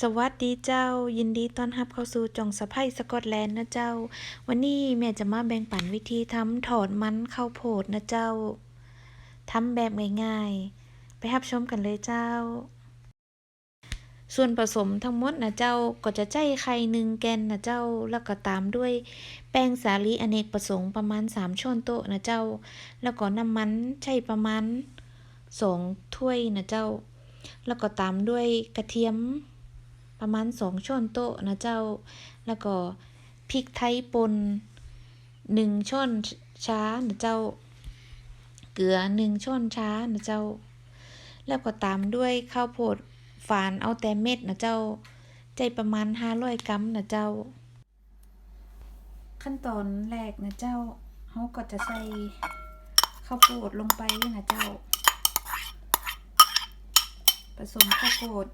สวัสดีเจ้า ยินดีต้อนรับเข้าสู่จงสะไพสกอตแลนด์นะเจ้า วันนี้แม่จะมาแบ่งปันวิธีทำถอดมันข้าวโพดนะเจ้าทำแบบง่ายๆ ไปรับชมกันเลยเจ้า ส่วนผสมทั้งหมดนะเจ้าก็จะใจไข่หนึ่งแกนนะเจ้าแล้วก็ตามด้วยแป้งสาลีอเนกประสงค์ประมาณ 3 ช้อนโต๊ะนะเจ้า แล้วก็น้ำมันใช้ประมาณ 2 ถ้วยนะเจ้า แล้วก็ตามด้วยกระเทียม ประมาณสองช้อนโต๊ะนะเจ้า แล้วก็พริกไทยป่นหนึ่งช้อนช้านะเจ้า เกลือหนึ่งช้อนช้านะเจ้า แล้วก็ตามด้วยข้าวโพดฝานเอาแต่เม็ดนะเจ้า ใจประมาณห้าร้อยกรัมนะเจ้า ขั้นตอนแรกนะเจ้าเขาก็จะใส่ข้าวโพดลงไปนะเจ้า ผสมข้าวโพด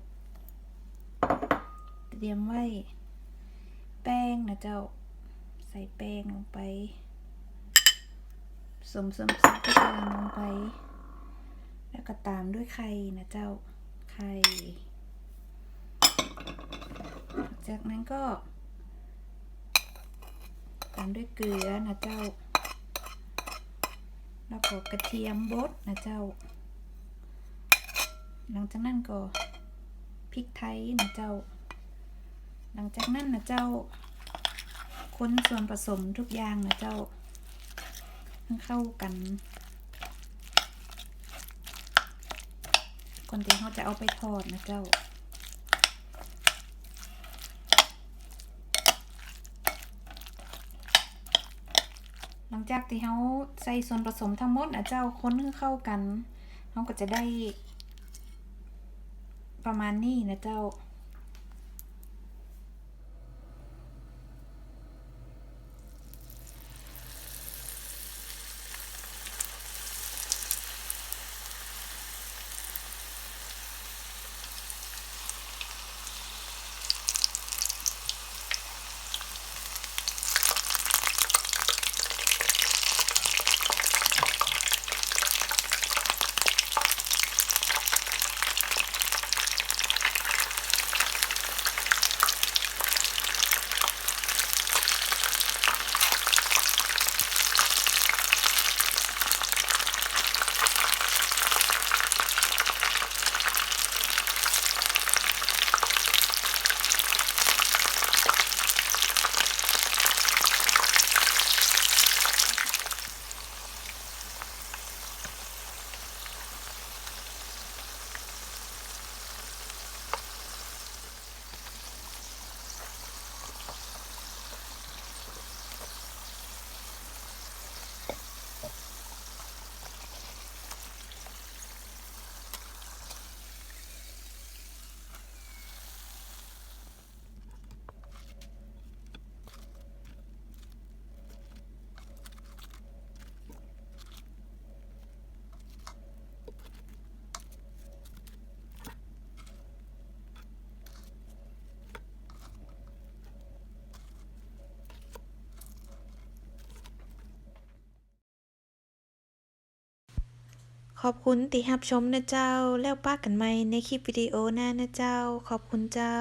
เตรียมไว้ แป้งนะเจ้า ใส่แป้งลงไปผสมสมซับทุกอย่างลงไป แล้วก็ตามด้วยไข่นะเจ้า ไข่ จากนั้นก็ ตามด้วยเกลือนะเจ้า แล้วก็กระเทียมบดนะเจ้า หลังจากนั้นก็พริกไทยนะเจ้า หลังจากนั้นนะเจ้าค้นส่วนผสมทุกอย่างนะเจ้าให้เข้ากันก่อนที่เขาจะเอาไปทอดนะเจ้าหลังจากที่เขาใส่ส่วนผสมทั้งหมดนะเจ้าค้นให้เข้ากันเขาก็จะได้ ประมาณนี้นะเจ้า ขอบคุณที่รับชมนะเจ้า แล้วป้ากันใหม่ในคลิปวิดีโอหน้านะเจ้า ขอบคุณเจ้า